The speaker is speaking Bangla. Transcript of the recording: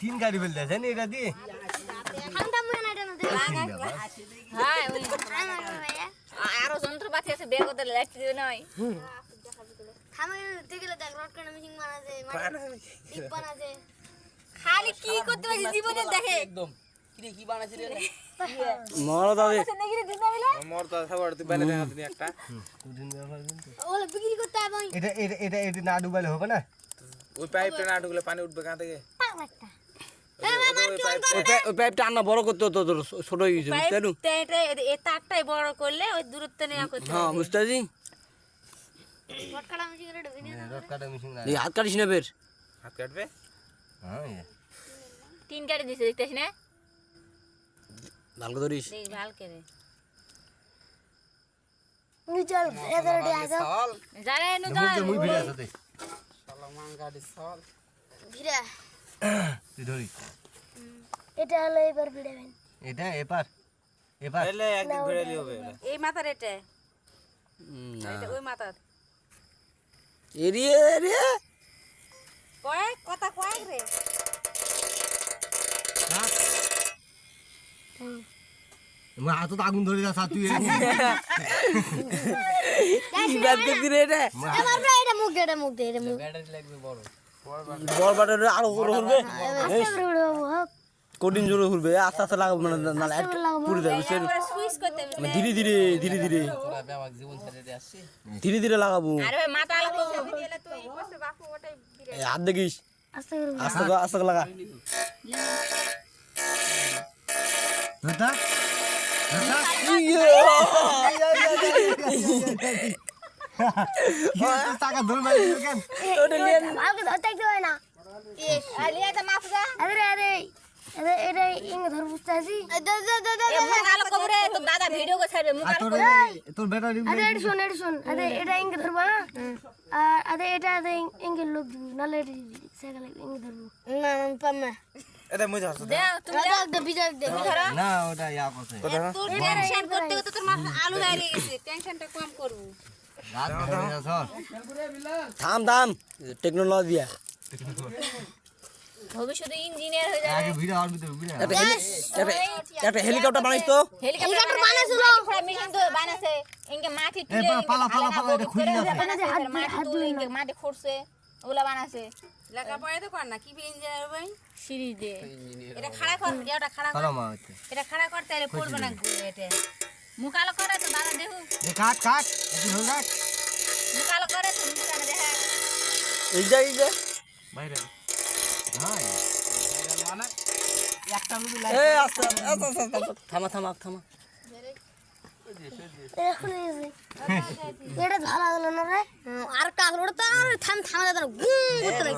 তিন গাড়ি বেল জানি এটা দিয়ে? হ্যাঁ আরও যন্ত্রপাতি আছে বের করতে লাইট দিবে নয়। খালি কি করতে পারছি জীবনে দেখে। একদম। কিরে কি বানাইছিস রে? মরা দাদি দেখি দিন না মিলে মোর তো সবার তুই বাইরে দেখা তুমি একটা। দুদিন ব্যবহার করবি তো। এটা এটা এটা এটা না ডুবাইলে হবে না? ওই পাইপটা না ঢুকলে পানি উঠবে কাঁ থেকে। ওই পাইপটা আন্না বড় করতে হতো তোর ছোট হয়ে গেছে বুঝতে এটা তারটাই বড় করলে ওই দূরত্ব নেওয়া করতে হ্যাঁ বুঝতে পারছি হ্যাঁ, হাত কাটিস না বের হাত কাটবে? হ্যাঁ। তিন কাটে দিছে দেখতেছ না? ভালো ধরিস দেখ ভালো করে যারা এনু মুখ দিয়ে মুই ভিড়ে আছে শালা মাঙ্গাড়ি সল। তুই ধরি। এটা হলো এবার ভিড়াবেন। এটা এপার। এপার। এলে একদিন ঘুরেলি হবে এই মাথার এটা। না। এটা ওই মাথার। এরিয়ে এরিয়ে। কয়েক কথা কয়েক রে। আমার হাতত আগুন ধরে যাস তুই কি এটা মুখ এটা মুখ এটা মুখ ব্যাটারি লাগবে বড় আরও কঠিন জোরে ঘুরবে আস্তে আস্তে লাগাবো মানে না পুরি করতে হবে। মানে ধীরে ধীরে ধীরে ধীরে। ধীরে ধীরে লাগাবো। হাত দেখিস। আস্তে আস্তে লাগা। দাদা? টাকা ধরে মারি কেন ভালকে ধরতে একটু হয় না আলিয়া তো মাফ যা আরে আরে এটা ইঙ্গ ধর বুঝতে তো দাদা ভিডিও করে ছাড়বে তোর এই- আরে এটা শোন এটা শোন আরে এটা ইঙ্গ ধরবো না আর দিবি ধরবো না না পাম না এটা মুই ধরছ দে তুমি দাও। দে বিজয় দে ধরো। না ওটা ইয়া করছে। তোর টেনশন করতে করতে তোর মাথা আলু হয়ে গেছে টেনশনটা কম করব। থাম থাম। টেকনোলজি ভবিষ্যতে ইঞ্জিনিয়ার হয়ে যাবে। আগে ভিড়ে আর ভিতরে ভিড়ে। একটা হেলি একটা- একটা হেলিকপ্টার বানাইস তো হেলিকপ্টার বানাইছিল মেশিন তো বানাইছে। ইনকে মাটি তুলে পালা, পালা, পালা, এটা খুলে বানাইছে মাটি তুলে ইনকে মাটি খুঁড়ছে। ওগুলা বানাইছে লেখাপড়া তো কর না কি ইঞ্জিনিয়ার ভাই? সিঁড়ি দে। এটা খাড়া কর এটা খাড়া কর। এটা খাড়া করতে এলে পড়বে না এটা। মুকালো করে তো দাদা দেখু কাট কাট একটু রাখ মুকালো করে তো মুকালো দেখা এই যা এই যা। বাইরে হ্যাঁ মানে এ আস্তে আস্তে, আস্তে আস্তে, আস্তে। থামা থামা থামা। এই। এটা ভালো গেল না রে? আর কাকড়টা আর থাম থামা যাবে না। গুম করতে